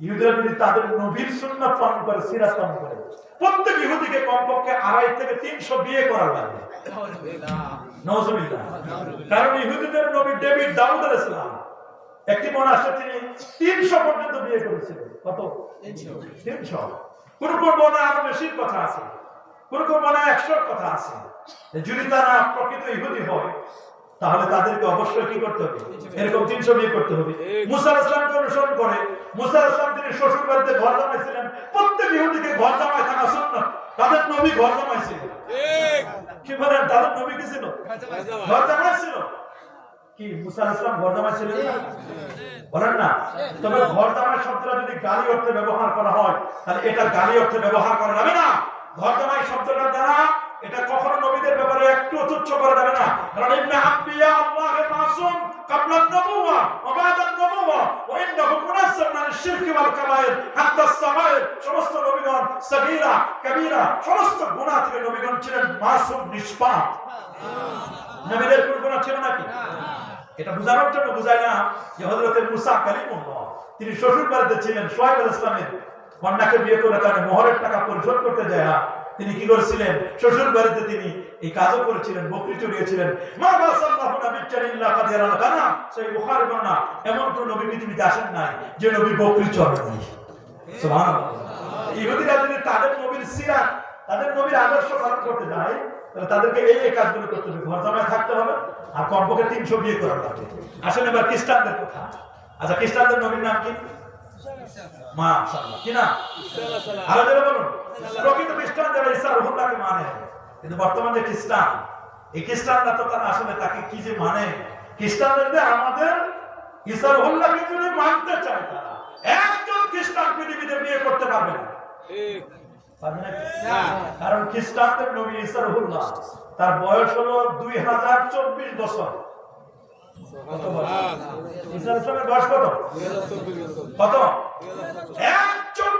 ইহুদিরা যদি তাদের নবীর পালন করে পালন করে প্রত্যেক ইহুদিকে কমপক্ষে আড়াই থেকে তিনশো বিয়ে লাগে কারণ ইহুদিদের নবী ডেভিড দাউদ একটি মন আসে তিনি তিনশো পর্যন্ত বিয়ে করেছিলেন। কত? তিনশো। কোন কোন মনে আরও বেশির কথা আছে। কোন কোন মনে একশোর কথা আছে। যদি তারা প্রকৃত ইহুদি হয় তাহলে তাদেরকে অবশ্যই কি করতে হবে? এরকম তিনশো বিয়ে করতে হবে। মুসা ইসলামকে অনুসরণ করে। মুসা ইসলাম তিনি শ্বশুর বাড়িতে ঘর জামাইছিলেন। প্রত্যেক ইহুদিকে ঘর জামাই থাকা সুন্নাত। তাদের নবী ঘর জামাইছিলেন কি বলেন তাদের নবী কি ছিল? ঘর জামাই ছিল। কি? মুসা ইসলাম ঘর জামাই ছিলেন না? বলেন না। তবে ঘর জামাই শব্দটা যদি গালি অর্থে ব্যবহার করা হয় তাহলে এটা গালি অর্থে ব্যবহার করা যাবে না। ঘর জামাই শব্দটা দ্বারা এটা কখনো নবীদের ব্যাপারে একটু তুচ্ছ করা যাবে না কারণ ইবনে আম্বিয়া আল্লাহের মাসুম قبل النبوة وبعد النبوة وإنه منزل من الشرك والكبائر حتى الصغائر সমস্ত নবীগণ সগীরা কবিরা সমস্ত গুনাহ থেকে নবীগণ ছিলেন মাসুম নিষ্পাপ নবীদের কোন গুনাহ ছিল নাকি এটা বোঝানোর জন্য বোঝায় না যে হযরতের মুসা কালিমুল্লাহ তিনি শ্বশুর বাড়িতে ছিলেন সোহাইব আল ইসলামের কন্যাকে বিয়ে করে তাকে মোহরের টাকা পরিশোধ করতে যায় না। তিনি কি করেছিলেন? শ্বশুর বাড়িতে তিনি এই কাজও করেছিলেন, বকরি চড়িয়েছিলেন। এমন কোন নবী পৃথিবীতে আসেন নাই যে নবী বকরি চড়েনি তাদের নবীর করতে তাদেরকে এই করতে হবে। থাকতে হবে আর কমপক্ষে তিনশো বিয়ে খ্রিস্টানদের কথা। আচ্ছা খ্রিস্টানদের নবীর নাম কি? মা কি না আরও জোরে বলুন। প্রকৃত খ্রিস্টান যারা ঈসা রহুল্লাহকে মানে? কিন্তু বর্তমান খ্রিস্টান। এই খ্রিস্টানরা তো তারা আসলে তাকে কি যে মানে? খ্রিস্টানদের আমাদের ঈসা রহুল্লাহকে যদি মানতে চায় তারা একজন খ্রিস্টান পৃথিবীতে বিয়ে করতে পারবে না। কারণ খ্রিস্টানদের নবী ঈসা রহুল্লাহ তার বয়স হলো দুই হাজার চব্বিশ বছর কত বছর? ঈসা ইসলামের বয়স একজন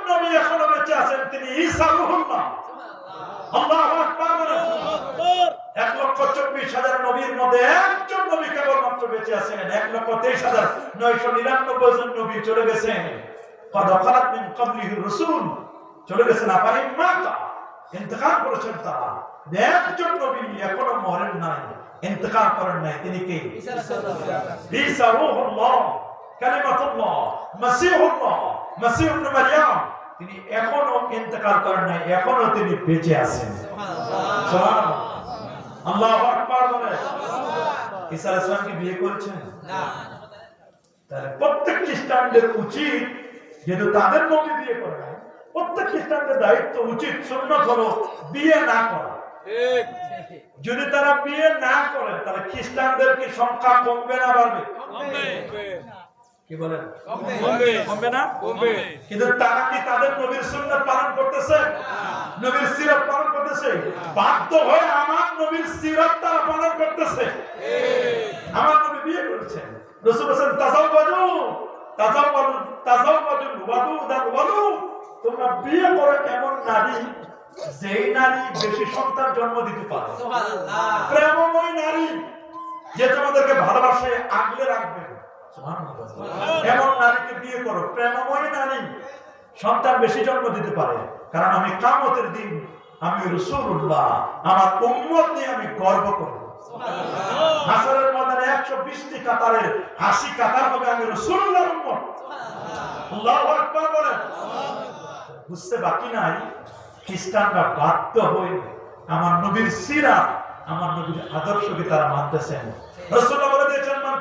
এক লক্ষ নবীর তেইশ হাজার নয়শো নিরানব্বই নবী চলে গেছেন। রাসূল। চলে গেছেন আপাহিম মাতা। ইন্তেকাল করেছেন একজন নবী এখনও মরেন নাই। ইন্তেকাল করেন নাই তিনি কে ঈসা রূহুল্লাহ কালিমাতুল্লাহ মাসিহুল্লাহ মাসিহ ইবনে মারইয়াম তিনি এখনও ইন্তেকাল করেন নাই এখনও তিনি বেঁচে আছেন। সুবহানাল্লাহ। আল্লাহু। আকবার বলে। ঈসা আলাইহিস সালাম কি বিয়ে করেছেন? না। তাহলে প্রত্যেক খ্রিস্টানদের উচিত যেহেতু তাদের নবী বিয়ে করে নাই, প্রত্যেক খ্রিস্টানদের দায়িত্ব উচিত সুন্নত হলো বিয়ে না করা। যদি তারা বিয়ে না করে তাহলে খ্রিস্টানদের কি সংখ্যা কমবে না বাড়বে? কি বলেন? কমবে। না? কিন্তু তারা কি তাদের নবীর সুন্নাত পালন করতেছে? নবীর সিরাত পালন করতেছে? বাধ্য হয়ে আমার নবীর সিরাত তারা পালন করতেছে। আমার নবী বিয়ে করেছেন রাসূল বলেন তাজাওয়াজু তাজাওয়াজু তাজাওয়াজু ওয়াদুদান ওয়ালু তোমরা বিয়ে করো এমন নারী? যেই নারী বেশি সন্তান জন্ম দিতে পারে প্রেমময় নারী যে তোমাদেরকে ভালোবাসে আগলে রাখবে। এমন নারীকে বিয়ে করো প্রেমময় নারী সন্তান বেশি জন্ম দিতে পারে। কারণ আমি কামতের দিন আমি রসুল্লাহ আমার উম্মত নিয়ে আমি গর্ব করব। হাসরের ময়দানে একশো বিশটি কাতারের আশি কাতার হবে আমি রসুল্লাহ উম্মত। আল্লাহু আকবার বলেন। বুঝতে বাকি নাই। খ্রিস্টানরা বাধ্য হয়ে আমার নবীর সিরাত আমার নবীর আদর্শকে তারা মানতেছেন। মান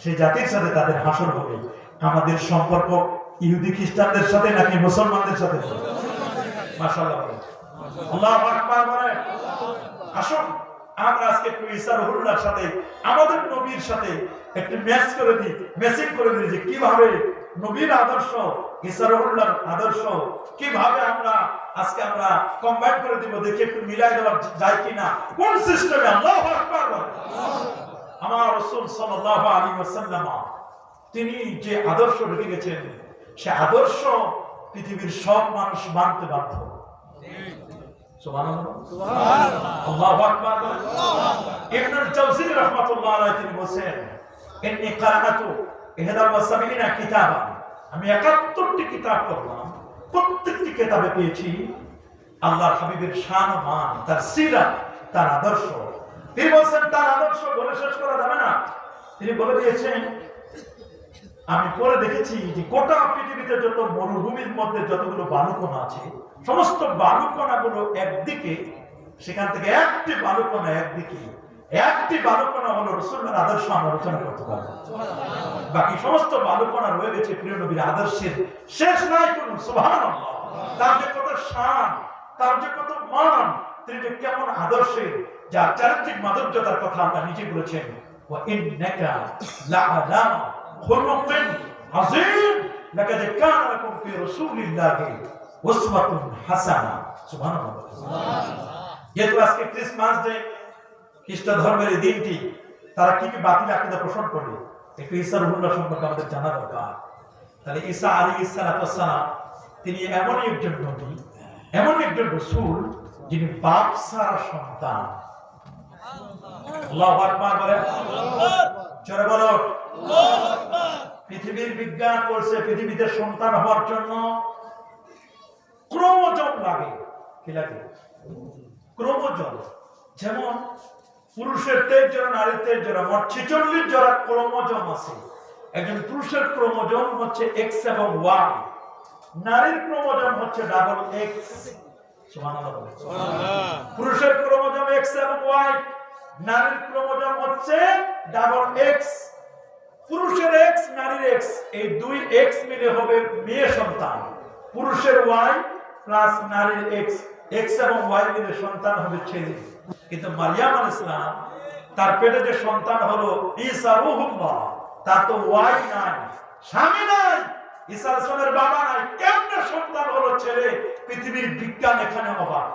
সেই জাতির সাথে তাদের হবে। আমাদের সম্পর্ক ইহুদি খ্রিস্টানদের সাথে নাকি মুসলমানদের সাথে আসুন। আমরা আজকে একটু ঈসা রহুল্লাহর সাথে, আমাদের নবীর সাথে একটু ম্যাচ করে দিই ম্যাচিং করে দিই যে কীভাবে নবীর আদর্শ, ঈসা রহুল্লাহর আদর্শ, কীভাবে আমরা আজকে আমরা কম্বাইন করে দিব, দেখি একটু মিলাই দেওয়া যায় কিনা। কোন সিস্টেমে আল্লাহু আমার রাসূল সাল্লাল্লাহু আলাইহি ওয়াসাল্লাম, তিনি যে আদর্শ রেখে গেছেন, সে আদর্শ পৃথিবীর সব মানুষ মানতে বাধ্য। আমি 71টি কিতাব পড়লাম, প্রত্যেকটি কিতাবে পেয়েছি আল্লাহর হাবিবের শান ও তার সিরাত তার আদর্শ। তার আদর্শ বলে শেষ করা না। তিনি বলে দিয়েছেন আমি পরে দেখেছি যে গোটা পৃথিবীতে যত মরুভূমির মধ্যে যতগুলো বালুকণা আছে, সমস্ত বালুকণাগুলো একদিকে, সেখান থেকে একটি বালুকণা একদিকে। একটি বালুকণা হলো রসুলের আদর্শ আমরা রচনা করতে পারব। বাকি সমস্ত বালুকণা রয়ে গেছে প্রিয় নবীর আদর্শের শেষ নাই কোন সুভান তার যে কত শান, তার যে কত মান, তিনি যে কেমন আদর্শের, যার চারিত্রিক মাধুর্যতার কথা আমরা নিজে বলেছেন ও ইন্নাকা লা আলামা। خلق عظيم لقد كان لكم في رسول الله أسوة حسنة سبحان الله যেহেতু আজকে ক্রিসমাস ডে খ্রিস্ট ধর্মের এই দিনটি তারা কি কি বাতিল আকিদা পোষণ করে একটু ঈসা রহুল্লাহ সম্পর্কে আমাদের জানা দরকার তাহলে ঈসা আলী ইসালাম তিনি এমনই একজন নবী এমনই একজন রসুল যিনি বাপ সারা সন্তান আল্লাহু আকবার বলেন জোরে বলো। পৃথিবীর বিজ্ঞান বলছে পৃথিবীতে সন্তান হওয়ার জন্য ক্রোমোজোম লাগে। কি লাগে? ক্রোমোজোম। যেমন পুরুষের তেইশ জোড়া নারীর তেইশ জোড়া মোট ছেচল্লিশ জোড়া ক্রোমোজোম আছে। একজন পুরুষের ক্রোমোজোম হচ্ছে এক্স এবং ওয়াই নারীর ক্রোমোজোম হচ্ছে ডাবল এক্স পুরুষের ক্রোমোজোম এক্স এবং ওয়াই নারীর ক্রোমোজোম হচ্ছে ডাবল এক্স পুরুষের এক্স নারীর এক্স এই দুই এক্স মিলে হবে মেয়ে সন্তান। পুরুষের ওয়াই প্লাস নারীর এক্স এক্স এবং ওয়াই মিলে সন্তান হবে ছেলে। কিন্তু মারিয়াম আল ইসলাম, তার পেটে যে সন্তান হলো ঈসা রুহুল্লাহ, তার তো ওয়াই নাই, স্বামী নাই। ঈসা ইসলামের বাবা নাই। কেমনে সন্তান হলো ছেলে? পৃথিবীর বিজ্ঞান এখানে অবাক।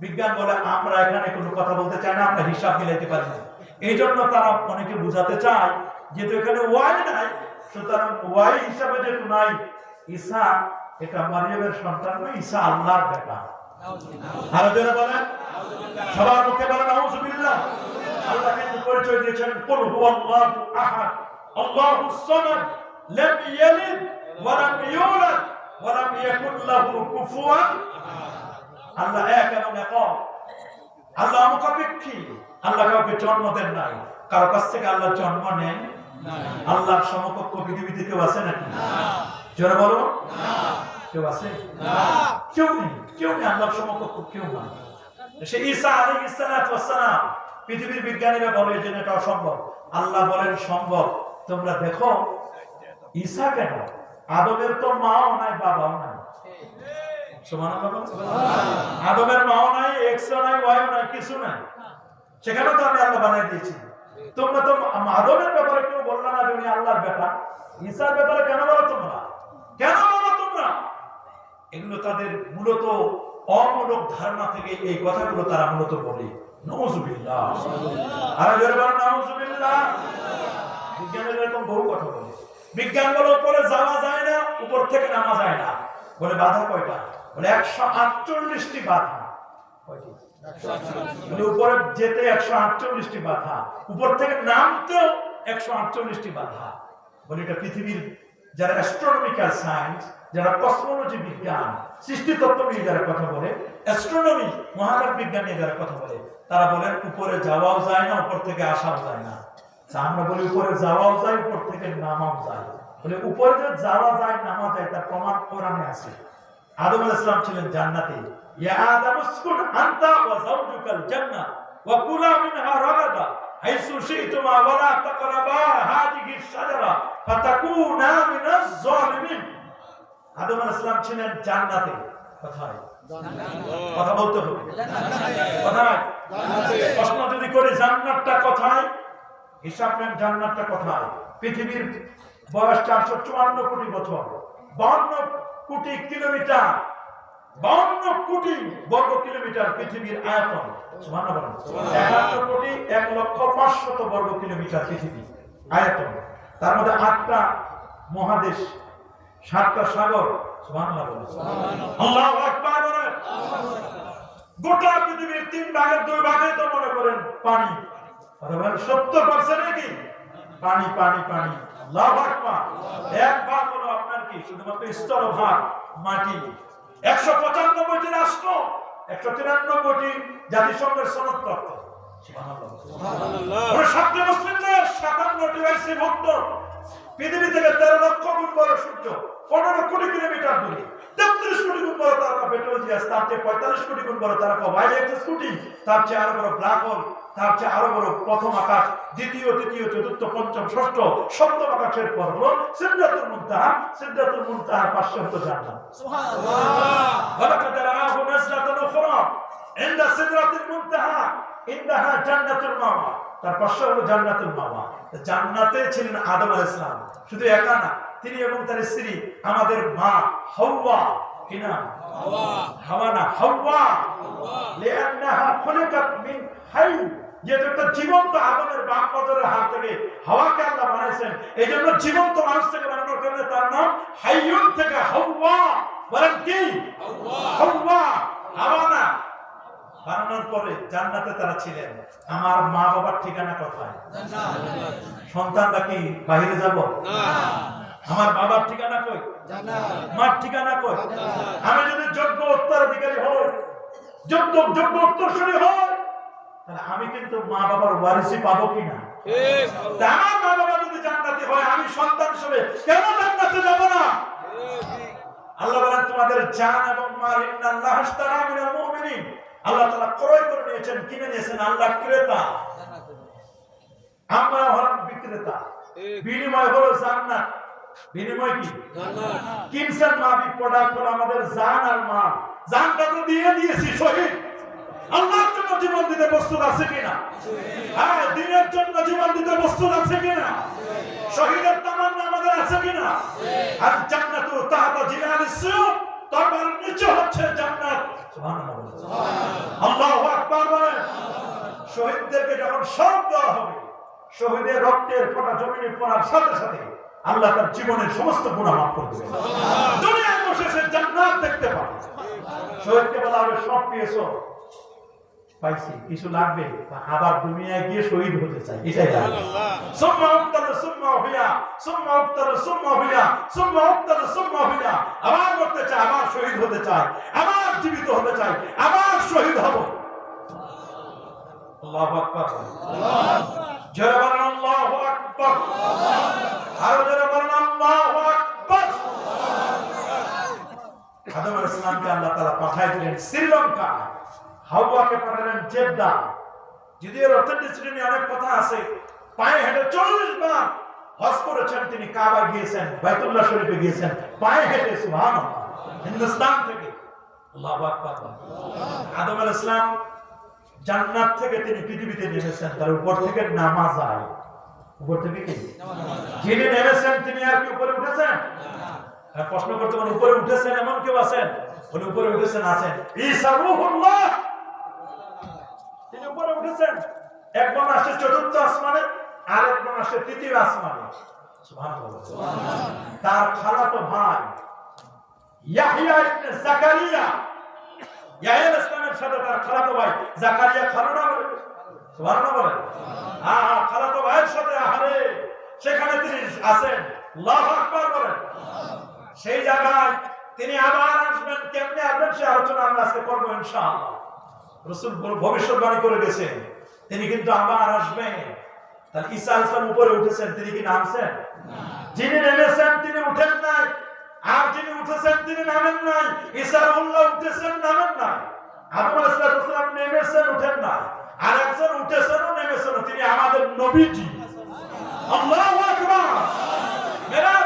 বিজ্ঞান বলে আমরা এখানে কোনো কথা বলতে চাই না, আমরা হিসাব মিলাইতে পারি না। এই জন্য তারা অনেকে বুঝাতে চায় যেহেতু এখানে ওয়াই নাই, সুতরাং ওয়াই হিসাবে যেহেতু নাই, ঈসা এটা মারিয়ামের সন্তান নয়, ঈসা আল্লাহর বেটা। আরও বলেন। সবার মুখে বলেন আউযুবিল্লাহ আল্লাহ কিন্তু পরিচয় দিয়েছেন, কুল হুয়াল্লাহু আহাদ আল্লাহুস সামাদ, লাম ইয়ালিদ, ওয়া ইউলাদ, ওয়া লাম লাহু কুফুয়ান। আল্লাহ এক এবং একক আল্লাহ অমুখাপেক্ষী আল্লাহ কাউকে জন্ম দেন নাই। কারও কাছ থেকে আল্লাহ জন্ম নেন আল্লাহর সমকক্ষ পৃথিবীতে কেউ আছে নাকি? জোরে বলো। কেউ আছে? কেউ নেই। কেউ নেই আল্লাহর সমকক্ষ কেউ নাই। সে ঈসা আলাইহিস সালাতু ওয়াস সালাম পৃথিবীর বিজ্ঞানীরা বলে যে এটা অসম্ভব। আল্লাহ বলেন সম্ভব। তোমরা দেখো ঈসা কেন? আদমের তো মাও নাই বাবাও নাই। আদমের মাও নাই এক্স নাই ওয়াই নাই, কিছু নাই। সেখানে তো আমি আল্লাহ বানাই দিয়েছি। তোমরা তো আদমের ব্যাপারে কেউ বললা না উনি আল্লাহর বেটা। ঈসার ব্যাপারে কেন বলো তোমরা? কেন বলো তোমরা? এগুলো তাদের মূলত অমূলক ধারণা থেকে এই কথাগুলো তারা মূলত বলে। আর কথা বলে। বিজ্ঞান বলে উপরে যাওয়া যায় না, উপর থেকে নামা যায় না। বলে বাধা কয়টা? বলে একশো আটচল্লিশটি বাধা? বলে উপরে যেতে একশো আটচল্লিশটি বাধা। উপর থেকে নামতেও একশো আটচল্লিশটি বাধা। বলে এটা পৃথিবীর যারা অ্যাস্ট্রোনমিক্যাল সায়েন্স যারা কসমোলজি বিজ্ঞান, সৃষ্টিতত্ত্ব নিয়ে যারা কথা বলে অ্যাস্ট্রোনমি মহাকাশ বিজ্ঞান নিয়ে যারা কথা বলে, তারা বলেন উপরে যাওয়াও যায় না, উপর থেকে আসাও যায় না। আমরা বলি উপরে যাওয়াও যায়, উপর থেকে নামাও যায়। বলে উপরে যে যাওয়া যায়, নামা যায়, তার প্রমাণ কোরআনে আছে। আদম আলাইহিস সালাম ছিলেন জান্নাতে। ইয়া আদম উসকুন আনতা ওয়া যাওজুকাল জান্নাহ ওয়া কুলা মিনহা রাগাদা। হাইসু শি'তুমা ওয়া লা তাকরাবা হাদিহি শাজারা। ফাতাকুনা মিনাজ জালিমিন আদম আলাইহিস সালাম ছিলেন জান্নাতে। কোথায়? কথা বলতে হবে। কোথায়? প্রশ্ন যদি করে জান্নাতটা কোথায়? হিসাব নেন জান্নাতটা কোথায়? পৃথিবীর বয়স চারশো চুয়ান্ন কোটি বছর। বান্ন কোটি কিলোমিটার বান্ন কোটি বর্গ কিলোমিটার পৃথিবীর আয়তন। একাত্তর কোটি এক লক্ষ পাঁচশত বর্গ কিলোমিটার পৃথিবী আয়তন। তার মধ্যে আটটা মহাদেশ সাতটা সাগর। গোটা পৃথিবীর তিন ভাগের দুই ভাগে তো মনে করেন পানি। সত্তর পার্সেন্ট নাকি পানি পানি পানি। এক ভাগ হলো কি শুধুমাত্র স্তর ভাগ মাটি। একশো পঁচানব্বইটি রাষ্ট্র একশো তিরানব্বইটি জাতিসংঘের সনদপ্রাপ্ত সাতটি মুসলিম দেশ সাতান্নটি রাইসি ভক্ত। পৃথিবী থেকে তেরো লক্ষ গুণ বড় সূর্য পনেরো কোটি কিলোমিটার দূরে। তেত্রিশ কোটি গুণ বড় তারকা পেট্রোজিয়াস তার চেয়ে পঁয়তাল্লিশ কোটি গুণ বড় তারকা ভাইজাইটিস কোটি তার চেয়ে আরও বড় ব্ল্যাক হোল তার চেয়ে আরও বড় প্রথম আকাশ দ্বিতীয় তৃতীয় চতুর্থ পঞ্চম ষষ্ঠ সপ্তম আকাশের পর হলো মামা জান্নাতে ছিলেন আদম আল ইসলাম শুধু একা না তিনি এবং তার স্ত্রী আমাদের মা হওয়া। কিনা হাওয়া। না হওয়া। লিআন্নাহা খুলিকাত তার ছিলেন। আমার মা বাবার ঠিকানা কোথায়? সন্তানরা কি বাইরে যাব? আমার বাবার ঠিকানা কই? মার ঠিকানা কই? আমি যদি যোগ্য উত্তরাধিকারী হই, যোগ্য যোগ্য উত্তরসূরি হই তাহলে আমি কিন্তু মা বাবার ওয়ারিসি পাবো কিনা? আমার মা বাবা যদি জান্নাতি হয় আমি সন্তান হিসেবে কেন জান্নাতে যাব না? আল্লাহ। বলেন তোমাদের জান এবং মাল ইন্নাল্লাহ আশতারা মিনাল মুমিনিন। আল্লাহ তাআলা ক্রয় করে নিয়েছেন কিনে নিয়েছেন আল্লাহ ক্রেতা। আমরা হলাম বিক্রেতা। বিনিময় হলো জান্নাত। বিনিময় কি? কিনছেন মাবি প্রোডাক্ট হলো আমাদের জান আর মাল। জানটা তো দিয়ে দিয়েছি শহীদ আল্লাহর জন্য জীবন দিতে প্রস্তুত আছে কিনা? হ্যাঁ দিনের জন্য জীবন দিতে প্রস্তুত আছে কিনা? শহীদের তামান্না আমাদের আছে কিনা? আর জান্নাতু তাহাতা সুয়ুব তরবারের নিচে হচ্ছে জান্নাত। আল্লাহু আকবার শহীদদেরকে যখন দেওয়া হবে, শহীদের রক্তের ফোঁটা জমিনে পড়ার সাথে সাথে আল্লাহ তার জীবনের সমস্ত গুণা মাফ করে বসে সে জান্নাত দেখতে পাবে। শহীদকে বলা হবে সব পেয়েছ। পাইছি কিছু লাগবে আবার দুনিয়ায় গিয়ে শহীদ হতে চাই এটাই সুম্মা উক্তাল সুম্মা হুইয়া সুম্মা উক্তাল সুম্মা হুইয়া সুম্মা উক্তাল সুম্মা হুইয়া আবার মরতে চাই আবার শহীদ হতে চাই আবার জীবিত হতে চাই আবার শহীদ হব। আল্লাহু আকবার। জয় বলেন আল্লাহু আকবার। আরও জোরে বলেন আল্লাহু আকবার। আদম আলাইহিস সালামকে আল্লাহ তাআলা পাঠায় দিলেন শ্রীলঙ্কা হাওয়াকে পাঠালেন জেদ্দা। এর অথেন্টিসিটি নিয়ে অনেক কথা আছে, পায়ে হেঁটে চল্লিশ বার হজ করেছেন তিনি, কাবা গিয়েছেন বাইতুল্লাহ শরীফে গিয়েছেন, পায়ে হেঁটে সুবহান হিন্দুস্তান থেকে। আদম আলাইহিস সালাম জান্নাত থেকে তিনি পৃথিবীতে নেমেছেন, তার উপর থেকে নামা যায় উপর থেকে কি? যিনি নেমেছেন, তিনি আর কি উপরে উঠেছেন? প্রশ্ন করতে উপরে উঠেছেন এমন কেউ আছেন? উপরে উঠেছেন, আছেন। ঈসা রূহুল্লাহ! উপরে উঠেছেন। একবার আসে চতুর্থ আসমানে আর একবার আসে তৃতীয় আসমানে। তার খালাতো ভাই ইয়াহইয়া ইবনে জাকারিয়া। ইয়াহইয়া ইসলামের সাথে তার খালাতো ভাই জাকারিয়া খালাতো বলে। সুবহানাল্লাহ বলে। খালাতো ভাইয়ের সাথে আহারে সেখানে তিনি আছেন। আল্লাহু আকবার বলেন। সেই জায়গায় তিনি আবার আসবেন। কেমনে আসবেন সে আলোচনা আমরা আজকে করব ইনশাআল্লাহ। রসুল ভবিষ্যৎবাণী করে গেছেন। তিনি কিন্তু আবার আসবেন। তাহলে ইসলাম উপরে উঠেছেন, তিনি কি নামছেন? যিনি নেমেছেন, তিনি উঠেন নাই। আর যিনি উঠেছেন, তিনি নামেন নাই। ঈসা উল্লাহ উঠেছেন, নামেন নাই। আদম আলাইহিসসালাম নেমেছেন, উঠেন নাই। আর একজন উঠেছেন নেমেছেন তিনি আমাদের নবীজি। আল্লাহু আকবার! নবীতে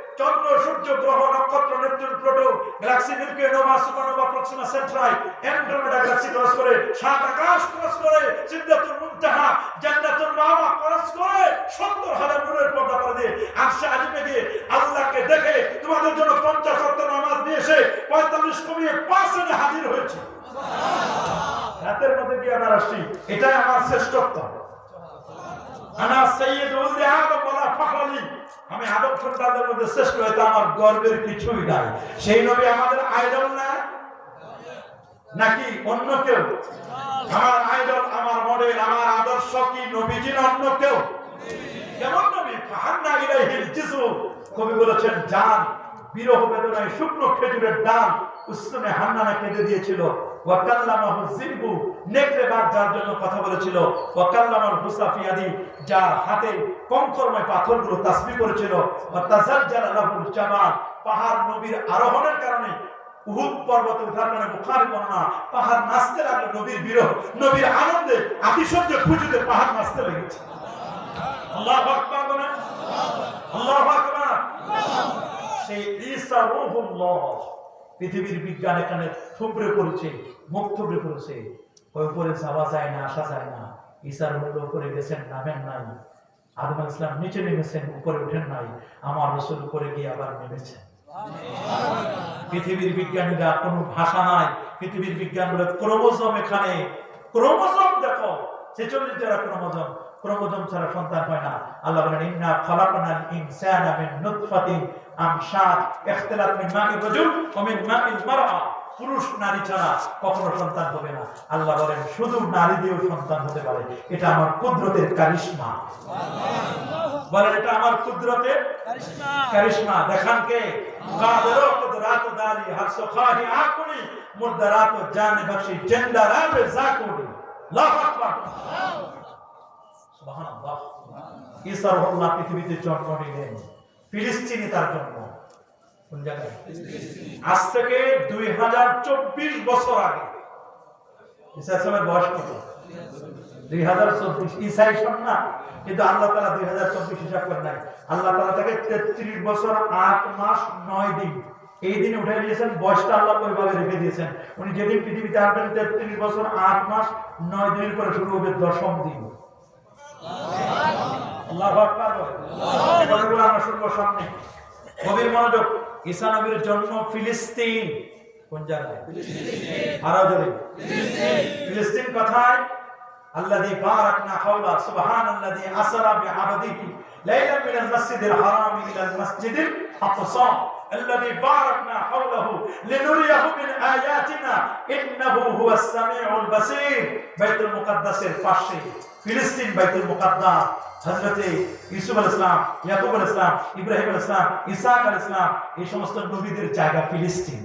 চন্দ্র, সূর্য, গ্রহ, নক্ষত্র, Neptune, Pluto, galaxy, milky, nova, supernova, Proxima, Centauri, Andromeda, galaxy, cross করে, সাত আকাশ, ক্রস করে সিদ্ধাতুল মুনতাহা জান্নাতুল মাওয়া, ক্রস করে 70 হাজার নূরের পর্দা করে দিয়ে আরশে আজিমে গিয়ে আল্লাহকে দেখে তোমাদের জন্য 50 ওয়াক্ত নামাজ দিয়ে এসে 45 কমিয়ে 5 হাজির হয়েছে। রাতের মধ্যে গিয়ে আমরা আসছি। এটাই আমার শ্রেষ্ঠত্ব। আনা আদম আমি আদম সন্তানদের মধ্যে শ্রেষ্ঠ আমার গর্বের কিছুই নাই। সেই নবী আমাদের আইডল না? নাকি অন্য কেউ? আমার আইডল, আমার মডেল, আমার আদর্শ কি নবীজি না অন্য কেউ? কেমন নবী? ফাহান্না ইলাইহিল জিসু কবি বলেছেন, জান, বিরহ বেদনায় শুকনো খেজুরের ডাল উসনে হান্নানা কেঁদে দিয়েছিল। ওয়াকাল্লামাহু জিবু নেকড়ে বাঘ যার জন্য কথা বলেছিল। ওয়াকাল্লামাল হুসাফিয়াদি যার হাতে কঙ্করময় পাথরগুলো তাসবিহ করেছিল। ওয়া তাজাজ্জালা লাহুল জামাল, পাহাড় নবীর আরোহণের কারণে উহুদ পর্বতে উঠার কারণে বুখারী বর্ণনা, পাহাড় নাচতে লাগল নবীর বিরহ, নবীর আনন্দে আতিশয্য খুঁজতে পাহাড় নাচতে লেগেছে। আল্লাহু আকবার বলেন। আল্লাহু আকবার। সেই ঈসা রূহুল্লাহ। পৃথিবীর বিজ্ঞান এখানে থুবড়ে পড়েছে, মুখ থুবড়ে পড়েছে। উপরে যাওয়া যায় না, আসা যায় না। ঈসার মূল্য উপরে গেছেন, নামেন নাই। আদম আলাইহিস সালাম নিচে নেমেছেন, উপরে উঠেন নাই। আমার রসুল উপরে গিয়ে আবার নেমেছেন। পৃথিবীর বিজ্ঞানীরা কোনো ভাষা নাই। পৃথিবীর বিজ্ঞান বলে ক্রোমোজোম এখানে। ক্রোমোজোম দেখো। ছেচল্লিশ যারা ক্রোমোজোম ক্রোমোজোম ছাড়া সন্তান হয় না। আল্লাহ বলেন ইন্না খালাকনাল ইনসানা মিন নুতফাতিন আমশাদ ইখতিলাত মিন মা'i রাজুল ওয়া মিন মা'il মারআ। পুরুষ নারী ছাড়া কখনো সন্তান হবে না। আল্লাহ বলেন শুধু নারী দিয়েও সন্তান হতে পারে। এটা আমার কুদরতের কারিশমা। বলেন এটা আমার কুদরতের কারিশমা। দেখান কে? কাদেরো কুদরাত দারি হর সুখাহি আকুনি মুরদারাত জান বখশি জেন্দারাত জাকুনি ঈসা পৃথিবীতে জন্ম নিলেন। ফিলিস্তিনে তার জন্ম। কোন জায়গায়? আজ থেকে দুই হাজার চব্বিশ বছর আগে। ঈসা বয়স কত? দুই হাজার চব্বিশ। ঈসাই সন্না কিন্তু আল্লাহ তালা দুই হাজার চব্বিশ হিসাব নাই। আল্লাহ তালা তাকে তেত্রিশ বছর, আট মাস, নয় দিন এই দিন উঠে দিয়েছেন, বয়সটা আল্লাহ ওইভাবে রেখে দিয়েছেন। উনি যেদিন পৃথিবীতে আসবেন তেত্রিশ বছর, আট মাস, নয় দিনের পরে শুরু হবে দশম দিন। আল্লাহ ফিলিস্তিন। কথায়? الذي باركنا حوله لنريه من آياتنا إنه هو السميع البصير بيت المقدس الفاشي فلسطين بيت المقدس হজরতে ইসুফ আল ইসলাম ইয়াকুব আল ইসলাম ইব্রাহিম আল ইসলাম ইসাক আল ইসলাম এই সমস্ত নবীদের জায়গা ফিলিস্তিন